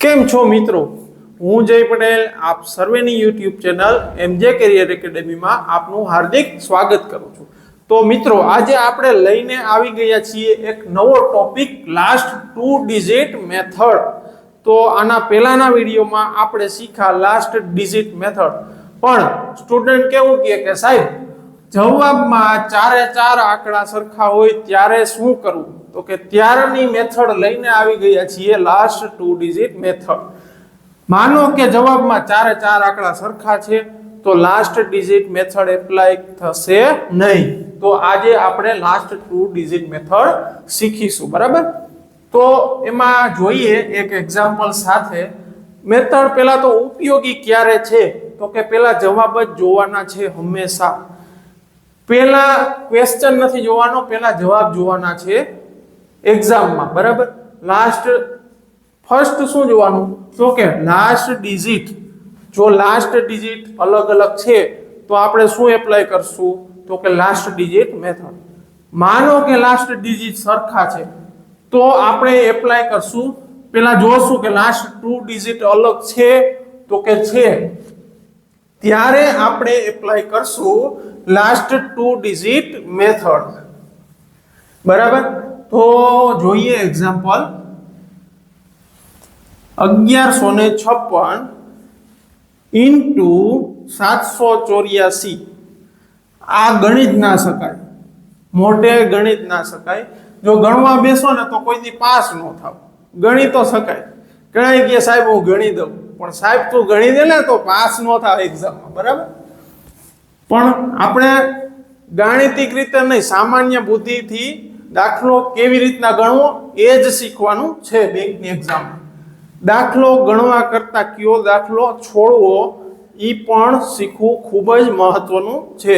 કેમ છો મિત્રો? હું જય પટેલ, આપ સર્વેની યુટ્યુબ ચેનલ એમજે કેરિયર એકેડેમીમાં આપનું હાર્દિક સ્વાગત કરું છું. તો મિત્રો, આજે આપણે લઈને આવી ગયા છીએ એક નવો topic, last two digit method. તો આના પહેલાના વિડીયોમાં આપણે શીખા લાસ્ટ ડિજિટ મેથડ. પણ સ્ટુડન્ટ કેવું કહે કે સાહેબ જવાબમાં ચારે ચાર આંકડા સરખા હોય ત્યારે શું કરવું? તો કે ત્યારની મેથડ લઈને આવી ગયા છીએ લાસ્ટ ટુ ડિજિટ મેથડ માનો કે જવાબમાં ચારે ચાર આંકડા સરખા છે, તો લાસ્ટ ડિજિટ મેથડ એપ્લાય થશે નહીં. તો આજે આપણે લાસ્ટ ટુ ડિજિટ મેથડ શીખીશું, બરાબર? તો એમાં જોઈએ એક એક્ઝામ્પલ સાથે. મેથડ પહેલા તો ઉપયોગી ક્યારે છે? તો કે પહેલા જવાબ જ જોવાના છે હંમેશા. પહેલા ક્વેશ્ચન નથી જોવાનો, પહેલા જવાબ જોવાના છે એક્ઝામમાં બરાબર? લાસ્ટ ફર્સ્ટ શું જોવાનું? તો કે લાસ્ટ ડિજિટ જો લાસ્ટ ડિજિટ અલગ અલગ છે, તો આપણે શું એપ્લાય કરશું? તો કે લાસ્ટ ડિજિટ મેથડ માનો કે લાસ્ટ ડિજિટ સરખા છે, તો આપણે એપ્લાય કરશું. પેલા જોશું કે લાસ્ટ ટુ ડિજિટ અલગ છે, તો કે છે. ત્યારે આપણે એપ્લાય કરશું લાસ્ટ ટુ ડિજિટ મેથડ બરાબર? તો જોઈએ એક્ઝામ્પલ અગિયારસો ને છપ્પન ઇન્ટુ સાતસો ચોર્યાસી. આ ગણિત ના શકાય. મોટે ગણિત ના શકાય. જો ગણવા બેસો ને તો કોઈથી પાસ ન થાવ. ગણી તો શકાય. કહેવાય કે સાહેબ હું ગણી દઉં. પણ સાહેબ, તું ગણી દે ને તો પાસ ન થાય એક્ઝામમાં બરાબર? પણ આપણે ગાણિતિક રીતે નહીં, સામાન્ય બુદ્ધિથી દાખલો કેવી રીતના ગણવો એ જ શીખવાનું છે બેંકની એક્ઝામ દાખલો ગણવા કરતા કયો દાખલો છોડવો એ પણ શીખવું ખૂબ જ મહત્વનું છે.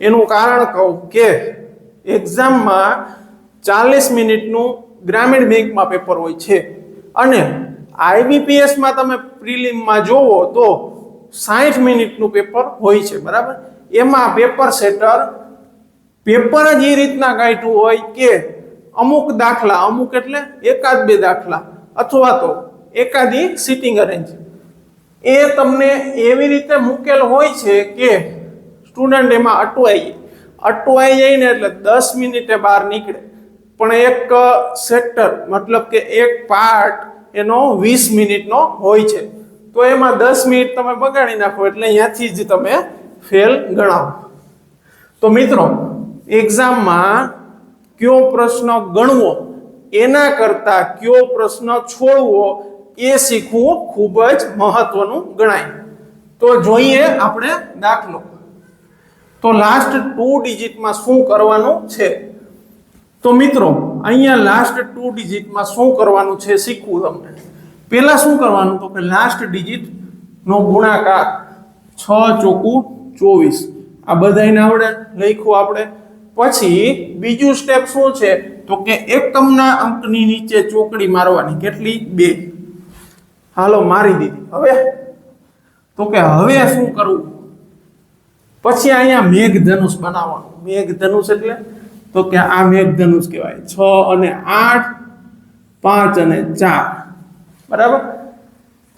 એનું કારણ કહું કે એક્ઝામમાં ચાલીસ મિનિટનું ગ્રામીણ બેંકમાં પેપર હોય છે. અને આઈબીપીએસમાં તમે પ્રિલિમમાં જોવો તો સાઠ મિનિટનું પેપર હોય છે, બરાબર? એમાં પેપર સેટર, પેપર જ એ રીતના કાઢ્યું હોય કે અમુક દાખલા, અમુક એટલે એકાદ બે દાખલા, અથવા તો એકાદી સિટિંગ અરેન્જ એ તમને એવી રીતે મૂકેલ હોય છે કે સ્ટુડન્ટ એમાં અટવાઈ અટવાઈ જાય ને એટલે દસ મિનિટે બહાર નીકળે. પણ એક સેક્ટર મતલબ કે એક પાર્ટ એનો વીસ મિનિટનો હોય છે. તો એમાં દસ મિનિટ તમે બગાડી નાખો એટલે અહીંયાથી જ તમે ફેલ ગણાવો. તો મિત્રો, એક્ઝામમાં કયો પ્રશ્ન ગણવો, એના કરતાં કયો પ્રશ્ન છોડવો, એ શીખવું ખૂબ જ મહત્વનું ગણાય. તો જોઈએ આપણે દાખલો. તો લાસ્ટ ટુ ડિજિટમાં શું કરવાનું છે? તો મિત્રો, અહીંયા લાસ્ટ ટુ ડિજિટમાં શું કરવાનું છે શીખવું તમને. પહેલા શું કરવાનું? તો કે લાસ્ટ ડિજિટ નો ગુણાકાર છ ચોકું ચોવીસ. આ બધાને આવડે? લખ્યું આપણે. પછી બીજું સ્ટેપ શું છે? તો કે એકમના અંકની નીચે ચોકડી મારવાની. કેટલી? બે. હાલો, મારી દીધી. હવે? તો કે હવે શું કરવું? પછી અહીંયા મેઘધનુષ બનાવવાનું. મેઘધનુષ એટલે તો કે આ મેઘધનુષ કહેવાય. છ અને આઠ, પાંચ અને ચાર. બરાબર?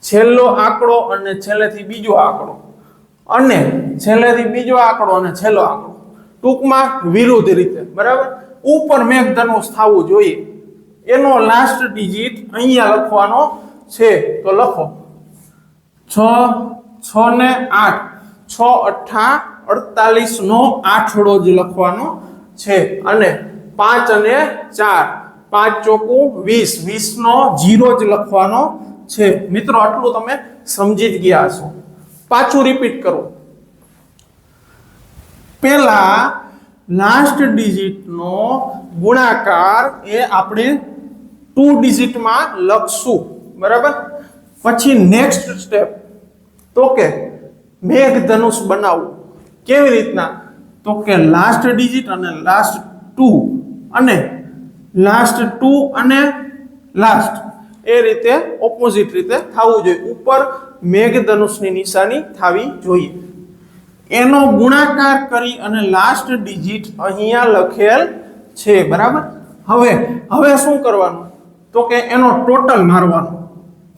છેલ્લો આંકડો અને છેલ્લેથી બીજો આંકડો. અને છેલ્લેથી બીજો આંકડો અને છેલ્લો આંકડો. ટૂંકમાં વિરુદ્ધ રીતે. બરાબર? ઉપર મેઘધનુષ થવું જોઈએ. એનો લાસ્ટ ડિજિટ અહીંયા લખવાનો છે. તો લખો. છ છ ને આઠ. છ અઠ્ઠા અડતાલીસ નો આઠડો જ લખવાનો છે. અને પાંચ અને ચાર. પાંચ ચોકું વીસ. વીસ નો જીરો જ લખવાનો છે. મિત્રો, આટલું તમે સમજી જ ગયા છો પાછું રિપીટ કરો. પેલા લાસ્ટ ડિજિટનો ગુણાકાર એ આપણે ટુ ડિજિટમાં લખશું. બરાબર? પછી નેક્સ્ટ સ્ટેપ તો કે મેઘધનુષ બનાવવું કેવી રીતના? તો કે લાસ્ટ ડિજિટ અને લાસ્ટ ટુ અને લાસ્ટ ટુ અને લાસ્ટ એ રીતે ઓપોઝિટ રીતે થવું જોઈએ. ઉપર મેઘધનુષની નિશાની થવી જોઈએ. એનો ગુણાકાર કરી અને લાસ્ટ ડિજિટ અહીંયા લખેલ છે. બરાબર? હવે હવે શું કરવાનું? તો કે એનો ટોટલ મારવાનો.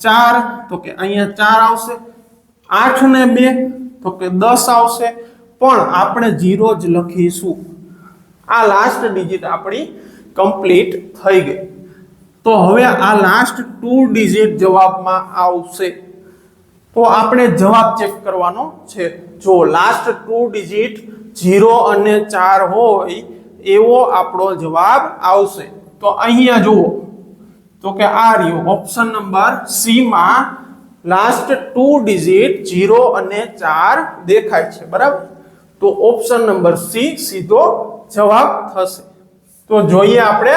ચાર, તો કે અહીંયા ચાર આવશે. આઠ ને બે, તો કે દસ આવશે. પણ આપણે જીરો જ લખીશું. આ લાસ્ટ ડિજિટ આપણી કમ્પ્લીટ થઈ ગઈ. તો હવે આ લાસ્ટ ટુ ડિજિટ જવાબમાં આવશે. તો આપણે જવાબ ચેક કરવાનો છે. જો લાસ્ટ ટુ ડિજિટ ઝીરો અને ચાર હોય, એવો આપણો જવાબ આવશે. તો અહીંયા જુઓ. તો કે આ રહ્યો. ઓપ્શન નંબર સીમાં લાસ્ટ ટુ ડિજિટ ઝીરો અને ચાર દેખાય છે. બરાબર? તો ઓપ્શન નંબર સી સીધો જવાબ થશે. તો જોઈએ આપણે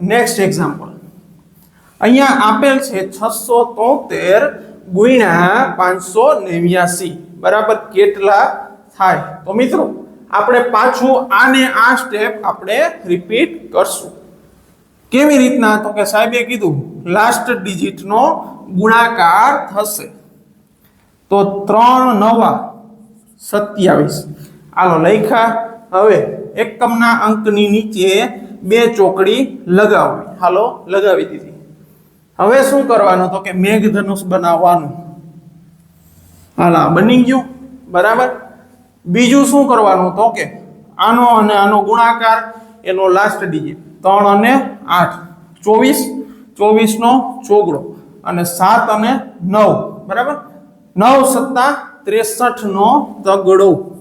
નેક્સ્ટ એક્ઝામ્પલ અહીંયા આપેલ છે છસો તોતેર ગુણ્યા પાંચસો નેવ્યાસી. બરાબર કેટલા થાય? તો મિત્રો, આપણે પાછું આને આ સ્ટેપ આપણે રિપીટ કરશું. કેવી રીતના? તો કે સાહેબે કીધું લાસ્ટ ડિજિટનો ગુણાકાર થશે. તો ત્રણ નવા, સત્યાવીસ. આલો લખ્યા. હવે એકમના અંકની નીચે બે ચોકડી લગાવવી. હાલો, લગાવી દીધી. હવે શું કરવાનું? તો કે મેઘધનુષ બનાવવાનું. હાલા બની ગયું. બરાબર? બીજું શું કરવાનું? તો કે આનો અને આનો ગુણાકાર, એનો લાસ્ટ ડિજિટ ત્રણ અને આઠ. ચોવીસ. ચોવીસનો ચોગડો. અને સાત અને નવ. બરાબર? નવ સત્તા ત્રેસઠનો તગડો.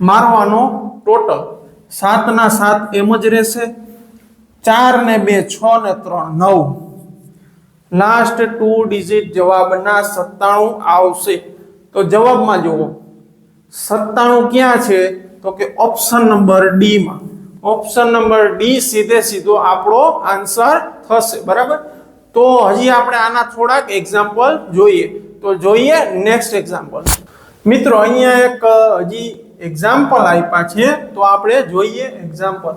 મારવાનો ટોટલ સાતના સાત એમ જ રહેશે. ચાર ને બે, છ ને ત્રણ, નવ. લાસ્ટ ટુ ડિજિટ જવાબના સત્તાણું આવશે. તો જવાબમાં જુઓ. સત્તાણું ક્યાં છે? તો કે ઓપ્શન નંબર ડીમાં ઓપ્શન નંબર ડી સીધે સીધો આપણો આન્સર થશે. બરાબર? તો હજી આપણે આના થોડાક એક્ઝામ્પલ જોઈએ. તો જોઈએ નેક્સ્ટ એક્ઝામ્પલ મિત્રો, અહીંયા એક હજી એક્ઝામ્પલ આપ્યા છે, તો આપણે જોઈએ એક્ઝામ્પલ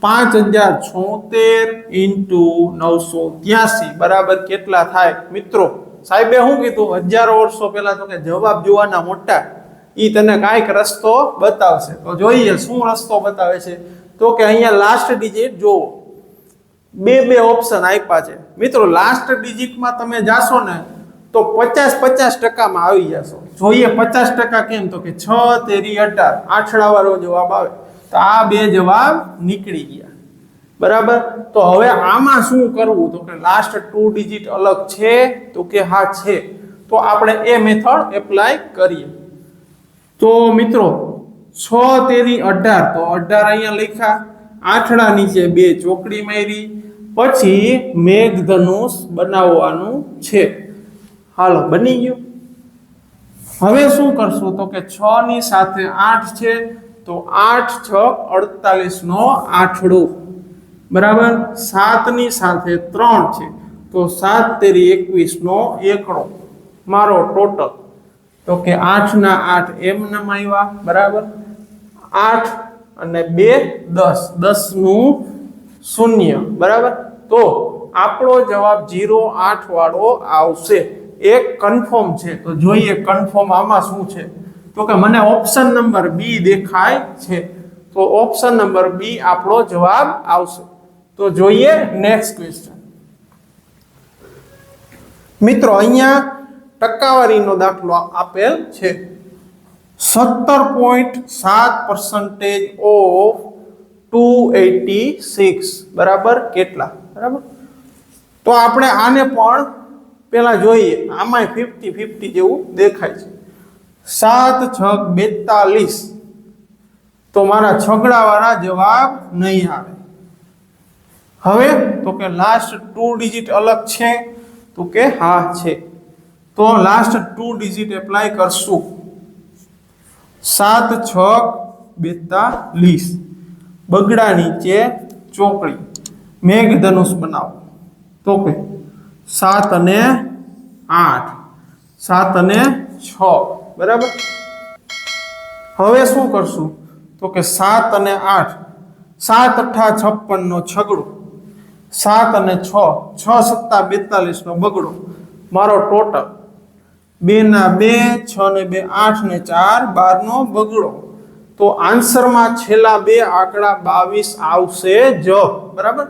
પાંચ હજાર છોતેર ઇન્ટુ નવસો ત્યાસી, બરાબર કેટલા થાય? મિત્રો, સાહેબે શું કીધું? હજારો વર્ષો પહેલા તો કે જવાબ જોવાના મોટા. ઈ તને કાંઈક રસ્તો બતાવશે. તો જોઈએ શું રસ્તો બતાવે છે. તો કે અહીંયા લાસ્ટ ડિજિટ જોવો. બે બે ઓપ્શન આપ્યા છે. મિત્રો લાસ્ટ ડિજિટમાં તમે જાશો ને તો પચાસ પચાસ ટકામાં આવી જશો. જોઈએ પચાસ ટકા કેમ? તો કે છ, તેરી અઢાર. આઠડા વાળો જવાબ આવે. તો આ બે જવાબ નીકળી ગયા. બરાબર? તો હવે આમાં શું કરવું? તો કે લાસ્ટ ટુ ડિજિટ અલગ છે. તો કે હા, છે. તો આપણે એ મેથડ એપ્લાય કરીએ. તો મિત્રો, છ, તેરી, અઢાર. તો અઢાર અહીંયા લખ્યા. આઠડા નીચે બે ચોકડી મારી. પછી મેઘધનુષ બનાવવાનું છે. હાલો, બની ગયું. હવે શું કરશું? તો કે છ ની સાથે આઠ છે, તો આઠ, છ, અડતાલીસ નો આઠડો. બરાબર? સાતની સાથે ત્રણ છે, તો સાત તેરી એકવીસ નો એકડો. મારો ટોટલ. તો કે આઠ ના આઠ એમ નામ આવ્યા બરાબર? આઠ અને બે, દસ. દસનું શૂન્ય, બરાબર? તો આપણો જવાબ જીરો આઠ વાળો આવશે. એક કન્ફર્મ છે. તો જોઈએ કન્ફર્મ આમાં શું છે? તો કે મને ઓપ્શન નંબર બી દેખાય છે. તો ઓપ્શન નંબર બી આપણો જવાબ આવશે. તો જોઈએ નેક્સ્ટ ક્વેશ્ચન મિત્રો, અહીંયા ટકાવારીનો દાખલો આપેલ છે. સત્તર પોઈન્ટ સાત percentage of two eighty six બરાબર? કેટલા? બરાબર? તો આપણે આને પણ પેલા જોઈએ, આમાંય ફિફ્ટી ફિફ્ટી જેવું દેખાય છે. સાત છગ બેતાલીસ. તો મારા છગડાવાળા જવાબ નહીં આવે. હવે તો કે લાસ્ટ ટુ ડિજિટ અલગ છે, તો કે હા છે. તો લાસ્ટ ટુ ડિજિટ એપ્લાય કરશું. સાત, છ, બેતાલીસ. બગડા નીચે ચોકડી. મેઘધનુષ બનાવો. તો કે સાત અને આઠ. સાત અને છ. બરાબર? હવે શું કરશું? તો કે સાત અને આઠ. સાત અઠા છપ્પન નો છગડો. સાત અને છ. છ સત્તા બેતાલીસ નો બગડો. મારો ટોટલ. બે ના બે, છ ને બે, આઠ ને ચાર બાર નો બગડો. તો આન્સરમાં છેલ્લા બે આંકડા બાવીસ આવશે જ. બરાબર?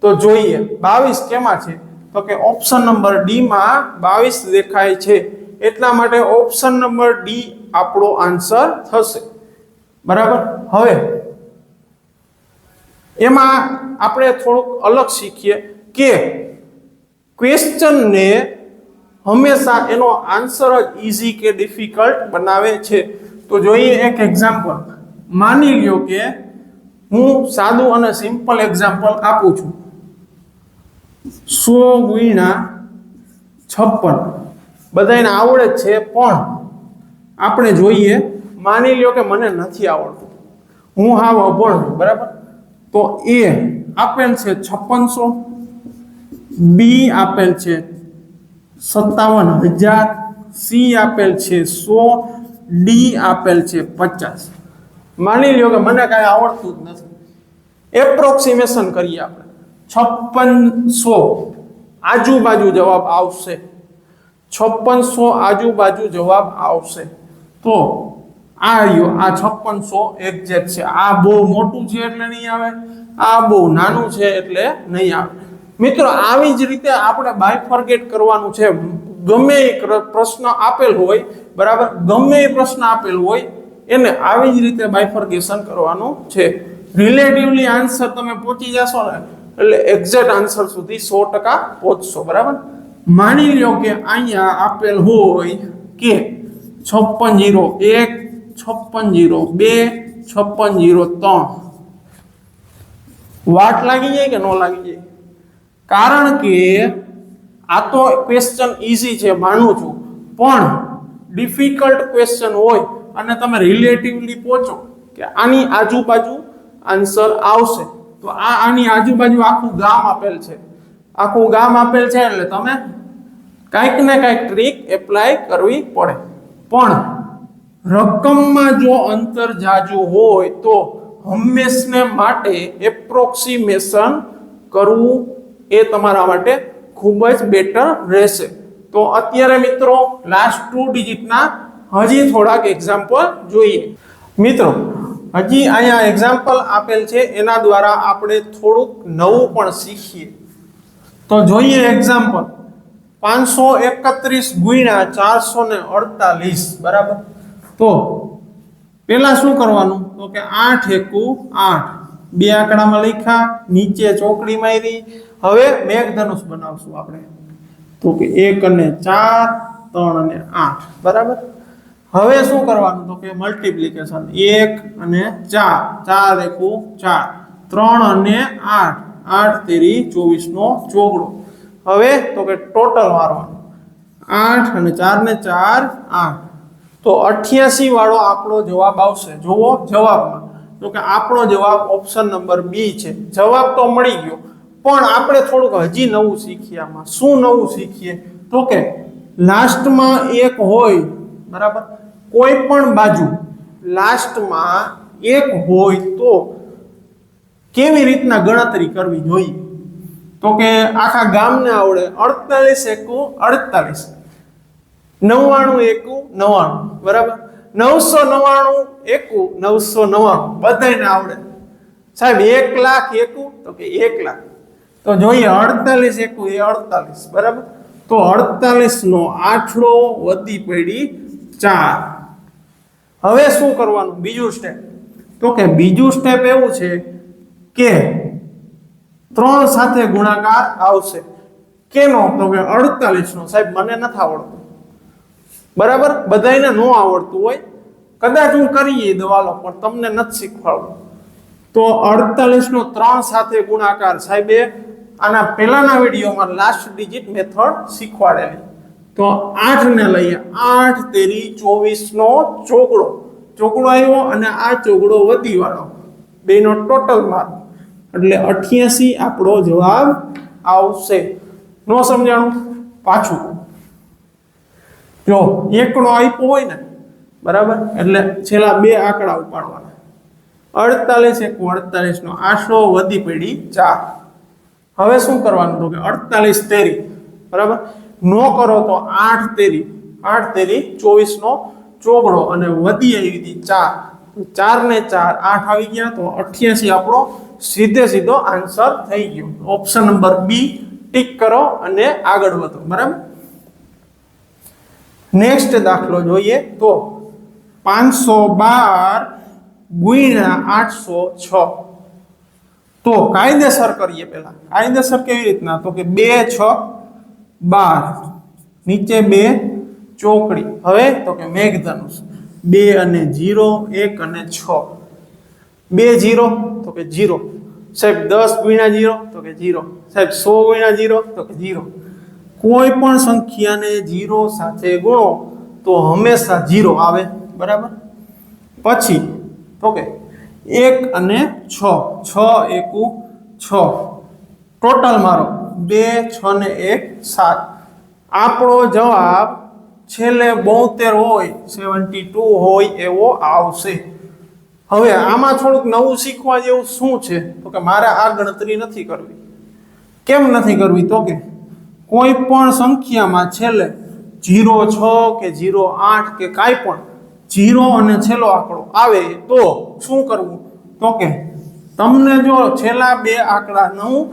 તો જોઈએ. બાવીસ કેમાં છે? તો કે ઓપ્શન નંબર ડી માં બાવીસ દેખાય છે. એટલા માટે ઓપ્શન નંબર ડી આપણો આન્સર થશે. બરાબર? હવે, એમાં આપણે થોડુંક અલગ શીખીએ કે ક્વેશ્ચનને હંમેશા એનો આન્સર જ ઇઝી કે ડિફિકલ્ટ બનાવે છે. તો જોઈએ એક એક્ઝામ્પલ માની લ્યો કે હું સાદું અને સિમ્પલ એક્ઝામ્પલ આપું છું. સો ગુણ્યા છપ્પન. બધાને આવડે જ છે, પણ આપણે જોઈએ, માની લ્યો કે મને નથી આવડતું. હું હાવ અભણ બરાબર? તો એ આપેલ છે છપ્પનસો, બી આપેલ છે સત્તાવન હજાર, સી આપેલ છે સો, ડી આપેલ છે પચાસ. માની લ્યો કે મને કાંઈ આવડતું જ નથી. એપ્રોક્સિમેશન કરીએ આપણે. છપ્પનસો આજુબાજુ જવાબ આવશે. છપ્પનસો આજુબાજુ જવાબ આવશે. તો આ રહ્યો, આ છપ્પનસો એક્ઝેક્ટ છે. આ બહુ મોટું છે એટલે નહીં આવે, આ બહુ નાનું છે એટલે નહીં આવે. મિત્રો, આવી જ રીતે આપણે બાયફર્ગેટ કરવાનું છે. ગમે એ પ્રશ્ન આપેલ હોય, બરાબર? ગમે એ પ્રશ્ન આપેલ હોય, એને આવી જ રીતે બાયફર્ગેશન કરવાનું છે. રિલેટિવલી આન્સર તમે પહોંચી જશો ને એટલે એક્ઝેક્ટ આન્સર સુધી સો ટકા પહોંચશો, બરાબર? માની લો કે અહીંયા આપેલ હોય કે છપ્પન જીરો એક, છપ્પન જીરો બે, છપ્પન જીરો ત્રણ. વાટ લાગી જાય કે ન લાગી જાય? કારણ કે આ તો ક્વેશ્ચન ઇઝી છે, માનું છું. પણ ડિફિકલ્ટ ક્વેશ્ચન હોય અને તમે રિલેટિવલી પહોંચો કે આની આજુબાજુ આન્સર આવશે. તો આ આની આજુબાજુ આખું ગામ આપેલ છે. આખું ગામ આપેલ છે એટલે તમે કાંઈક ને કાંઈક ટ્રીક એપ્લાય કરવી પડે. પણ રકમમાં જો અંતર જાજુ હોય તો હંમેશને માટે એપ્રોક્સિમેશન કરવું એ તમારા માટે ખૂબ જ બેટર રહેશે. તો અત્યારે મિત્રો લાસ્ટ ટુ ડિજિટના હજી થોડાક એક્ઝામ્પલ જોઈએ. મિત્રો હજી અહીંયા એક્ઝામ્પલ આપેલ છે, એના દ્વારા આપણે થોડુંક નવું પણ શીખીએ. તો જોઈએ એક્ઝામ્પલ પાંચસો એકત્રીસ ગુણ્યા ચારસો ને અડતાલીસ, બરાબર? તો પેલા શું કરવાનું? તો કે આઠ એકુ આઠ. બે આંકડામાં લખ્યા, નીચે ચોકડી મારી. હવે મેઘધનુષ બનાવશું આપણે. તો કે એક અને ચાર, ત્રણ અને આઠ. બરાબર? હવે શું કરવાનું તો કે મલ્ટીપ્લિકેશન એક અને ચાર. ચાર એકુ ચાર. ત્રણ અને આઠ. આઠ તેરી ચોવીસ નો ચોગડો. હવે તો કે ટોટલ મારવાનો. આઠ અને ચાર ને ચાર, આઠ. તો અઠ્યાસી વાળો આપણો જવાબ આવશે. જુઓ જવાબમાં. તો કે આપણો જવાબ ઓપ્શન નંબર બી છે. જવાબ તો મળી ગયો. પણ આપણે થોડુંક હજી નવું શીખીએ આમાં. શું નવું શીખીએ? તો કે લાસ્ટમાં એક હોય, બરાબર? કોઈ પણ બાજુ લાસ્ટમાં એક હોય તો કેવી રીતના ગણતરી કરવી જોઈએ? તો કે આખા ગામને આવડે અડતાલીસ એકુ અડતાલીસ. નવ્વાણું એકુ નવ્વાણું, બરાબર? નવસો નવ્વાણું એકુ નવસો નવ્વાણું બધાને આવડે. સાહેબ, એક લાખ એકુ, તો કે એક લાખ. તો જોઈએ અડતાલીસ એકુ એ અડતાલીસ, બરાબર? તો અડતાલીસ નો આઠડો વધી પડી ચાર. હવે શું કરવાનું? બીજું સ્ટેપ તો કે બીજું સ્ટેપ એવું છે કે ત્રણ સાથે ગુણાકાર આવશે. કેનો? તો કે અડતાલીસ નો સાહેબ, મને નથી આવડતું. બરાબર? બધાને ન આવડતું હોય. કદાચ હું કરી દવાલો, પણ તમને નથી શીખવાડવું. તો અડતાલીસ નો ત્રણ સાથે ગુણાકાર. સાહેબે આના પહેલાના વિડીયોમાં લાસ્ટ ડિજિટ મેથડ શીખવાડેલી. તો આઠ ને લઈએ. આઠ તેરી ચોવીસ નો ચોગડો. ચોગડો આવ્યો અને આ ચોગડો વધી વાળો બેનો ટોટલ માર્ક. એટલે અઠ્યાસી આપણો જવાબ આવશે. ન સમજાણું? પાછું. જો એકડો આપ્યો હોય ને, બરાબર? એટલે છેલ્લા બે આંકડા ઉપાડવાના. અડતાલીસ એક અડતાલીસ નો આશરો વધી પડી ચાર. હવે શું કરવાનું? તો કે અડતાલીસ તેરી. બરાબર? નો કરો તો આઠ તેરી આઠ તેરી ચોવીસ નો ચોગડો અને વધી આવી હતી ચાર. ચાર ને ચાર, આઠ આવી ગયા તો અઠ્યાસી આપણો સીધે સીધો આન્સર થઈ ગયો. ઓપ્શન નંબર બી ટીક કરો અને આગળ વધો. બરાબર? નેક્સ્ટ દાખલો જોઈએ તો પાંચસો બાર ગુણ્યા આઠસો છ. તો કાયદેસર કરીએ પહેલા. કાયદેસર કેવી રીતના? તો કે બે, છ બાર. નીચે બે ચોકડી. હવે તો કે મેઘધનુષ. બે અને જીરો, એક અને છ. બે જીરો, તો કે જીરો. સાહેબ, દસ ગુણ્યા જીરો, તો કે જીરો. સાહેબ, સો ગુણ્યા જીરો, તો કે જીરો. કોઈ પણ સંખ્યાને જીરો સાથે ગુણો, તો હંમેશા જીરો આવે. બરાબર? પછી, તો કે એક અને છ. છ એકુ છ. ટોટલ મારો. બે, છ ને એક, સાત. આપણો જવાબ છેલ્લે બોતેર હોય, સેવન્ટી ટુ હોય એવો આવશે. હવે આમાં થોડુંક નવું શીખવા જેવું શું છે? તો કે મારે આ ગણતરી નથી કરવી. કેમ નથી કરવી તો કે કોઈ પણ સંખ્યામાં છેલ્લે જીરો છ કે જીરો આઠ કે કાંઈ પણ જીરો અને છેલ્લો આંકડો આવે તો શું કરવું? તો કે તમને જો છેલ્લા બે આંકડાનું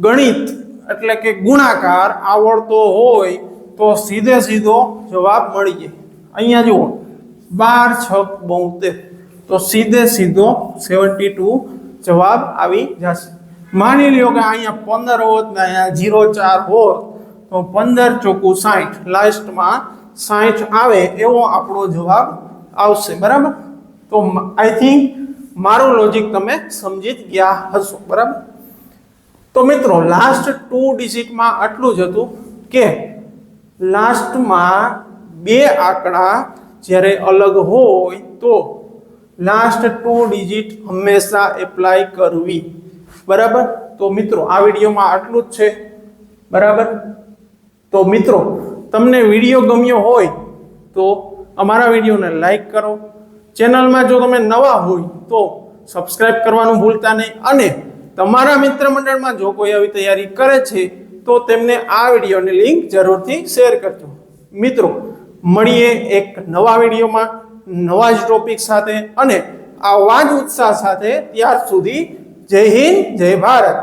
ગણિત એટલે કે ગુણાકાર આવડતો હોય તો સીધે સીધો જવાબ મળી જાય. અહીંયા જુઓ, બાર છક બોતેર. તો સીધે સીધો સેવન્ટી ટુ જવાબ આવી જશે. માની લ્યો કે અહીંયા પંદર હોત ને અહીંયા જીરો ચાર હોત, તો પંદર ચોખ્ખું સાઠ. લાસ્ટમાં સાઠ આવે એવો આપણો જવાબ આવશે. બરાબર? તો આઈ થિંક મારું લોજિક તમે સમજી જ ગયા હશો. બરાબર? તો મિત્રો લાસ્ટ ટુ ડિજિટમાં આટલું જ હતું કે લાસ્ટમાં બે આંકડા જ્યારે અલગ હોય તો લાસ્ટ ટુ ડિજિટ હંમેશા એપ્લાય કરવી. બરાબર? તો મિત્રો, આ વિડીયોમાં આટલું જ છે. બરાબર? તો મિત્રો, તમને વીડિયો ગમ્યો હોય તો અમારા વિડીયોને લાઈક કરો. ચેનલમાં જો તમે નવા હોય તો સબસ્ક્રાઇબ કરવાનું ભૂલતા નહીં અને તમારા મિત્ર મંડળમાં જો કોઈ આવી તૈયારી કરે છે, તો તેમને આ વિડીયોની લિંક જરૂરથી શેર કરજો. મિત્રો, મળીએ એક નવા વિડીયોમાં, નવા જ ટોપિક સાથે અને આવા જ ઉત્સાહ સાથે ત્યાર સુધી જય હિન્દ, જય ભારત.